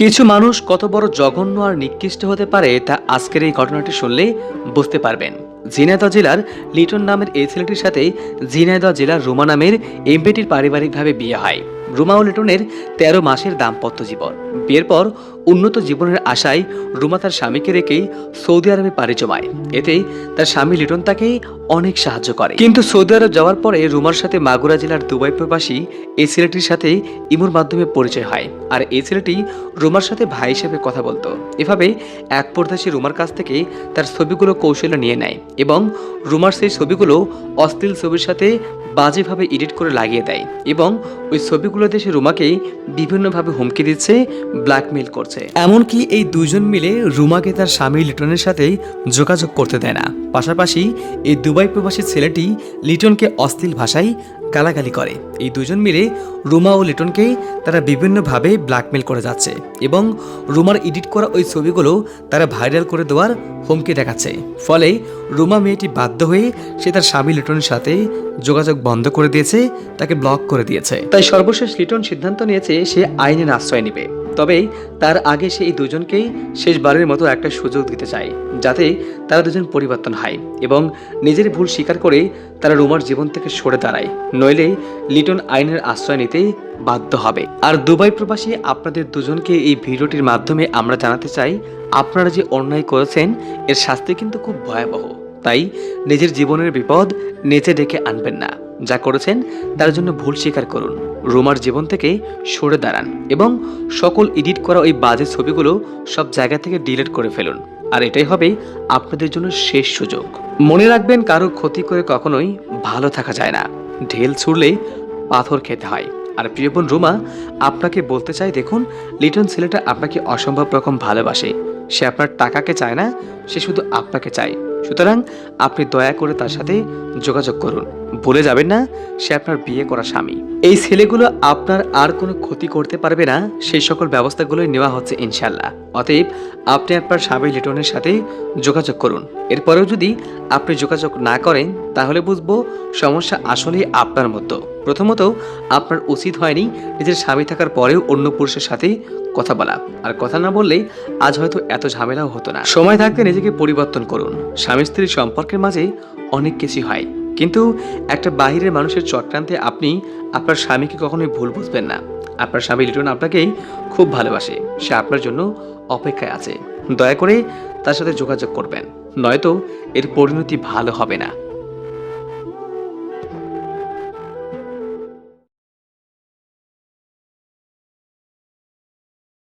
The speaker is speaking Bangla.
কিছু মানুষ কত বড় জঘন্য আর নিকৃষ্ট হতে পারে তা আজকের এই ঘটনাটি শুনলে বুঝতে পারবেন। ঝিনাইদহ জেলার লিটন নামের এই ছেলেটির সাথে ঝিনাইদহ জেলার রুমা নামের এমপিটির পারিবারিকভাবে বিয়ে হয়। রুমা ও লিটনের তেরো মাসের দাম্পত্য জীবন। বিয়ের পর উন্নত জীবনের আশায় রুমা তার স্বামীকে রেখেই সৌদি আরবে পাড়ি জমায়। এতে তার স্বামী লিটন তাকে অনেক সাহায্য করে। কিন্তু সৌদি আরব যাওয়ার পরে রুমার সাথে মাগুরা জেলার দুবাই প্রবাসী এই ছেলেটির সাথে ইমুর মাধ্যমে পরিচয় হয়। আর এই ছেলেটি রুমার সাথে ভাই হিসেবে কথা বলতো। এভাবে এক পর্যায়ে সে রুমার কাছ থেকে তার ছবিগুলো কৌশলে নিয়ে নেয় এবং রুমার সেই ছবিগুলো অশ্লীল ছবির সাথে বাজেভাবে এডিট করে লাগিয়ে দেয় এবং ওই ছবিগুলো দেশে রুমাকে বিভিন্নভাবে হুমকি দিচ্ছে ব্ল্যাকমেল করছে। এমনকি এই দুজন মিলে রুমাকে তার স্বামী লিটনের সাথে যোগাযোগ করতে দেয় না। পাশাপাশি এই দুবাই প্রবাসী ছেলেটি লিটনকে অশ্লীল ভাষায় গালাগালি করে। এই দুজন মিলে রুমা ও লিটনকে তারা বিভিন্নভাবে ব্ল্যাকমেল করে যাচ্ছে এবং রুমার এডিট করা ওই ছবিগুলো তারা ভাইরাল করে দেওয়ার হুমকি দেখাচ্ছে। ফলে রুমা মেয়েটি বাধ্য হয়ে সে তার স্বামী লিটনের সাথে যোগাযোগ বন্ধ করে দিয়েছে, তাকে ব্লক করে দিয়েছে। তাই সর্বশেষ লিটন সিদ্ধান্ত নিয়েছে সে আইনের আশ্রয় নেবে। তবে তার আগে সেই দুজনকেই শেষবারের মতো একটা সুযোগ দিতে চায়, যাতে তারা দুজন পরিবর্তন হয় এবং নিজের ভুল স্বীকার করে তারা রুমার জীবন থেকে সরে দাঁড়ায়। নইলে লিটন আইনের আশ্রয় নিতে বাধ্য হবে। আর দুবাই প্রবাসী আপনাদের দুজনকে এই ভিডিওটির মাধ্যমে আমরা জানাতে চাই, আপনারা যে অন্যায় করেছেন, এর শাস্তি কিন্তু খুব ভয়াবহ। তাই নিজের জীবনের বিপদ নেচে ডেকে আনবেন না। যা করেছেন তার জন্য ভুল স্বীকার করুন। রোমার জীবন থেকে সরে দাঁড়ান এবং সকল এডিট করা ওই বাজে ছবিগুলো সব জায়গা থেকে ডিলিট করে ফেলুন। আর এটাই হবে আপনাদের জন্য শেষ সুযোগ। মনে রাখবেন, কারও ক্ষতি করে কখনোই ভালো থাকা যায় না। ঢেল ছুড়লে পাথর খেতে হয়। আর প্রিয় বোন রুমা, আপনাকে বলতে চাই, দেখুন, লিটন ছেলেটা আপনাকে অসম্ভব রকম ভালোবাসে। সে আপনার টাকাকে চায় না, সে শুধু আপনাকে চায়। সুতরাং আপনি দয়া করে তার সাথে যোগাযোগ করুন। বলে যাবেন না, সে আপনার বিয়ে করা স্বামী। এই ছেলেগুলো আপনার আর কোনো ক্ষতি করতে পারবে না, সেই সকল ব্যবস্থাগুলোই নেওয়া হচ্ছে ইনশাল্লাহ অতএব আপনি আপনার স্বামী লিটনের সাথে যোগাযোগ করুন। এরপরেও যদি আপনি যোগাযোগ না করেন, তাহলে বুঝব সমস্যা আসলেই আপনার মতো। প্রথমত, আপনার উচিত হয়নি নিজের স্বামী থাকার পরেও অন্য পুরুষের সাথে কথা বলা। আর কথা না বললেই আজ হয়তো এত ঝামেলাও হতো না। সময় থাকতে নিজেকে পরিবর্তন করুন। স্বামী স্ত্রীর সম্পর্কের মাঝে অনেক কিছুই হয়। কিন্তু একটা বাহিরের মানুষের চক্রান্তে আপনি আপনার স্বামীকে কখনোই ভুল বুঝবেন না। আপনার স্বামী লিটন আপনাকেই খুব ভালোবাসে। সে আপনার জন্য অপেক্ষায় আছে। দয়া করে তার সাথে যোগাযোগ করবেন। নয়তো এর পরিণতি ভালো হবে না।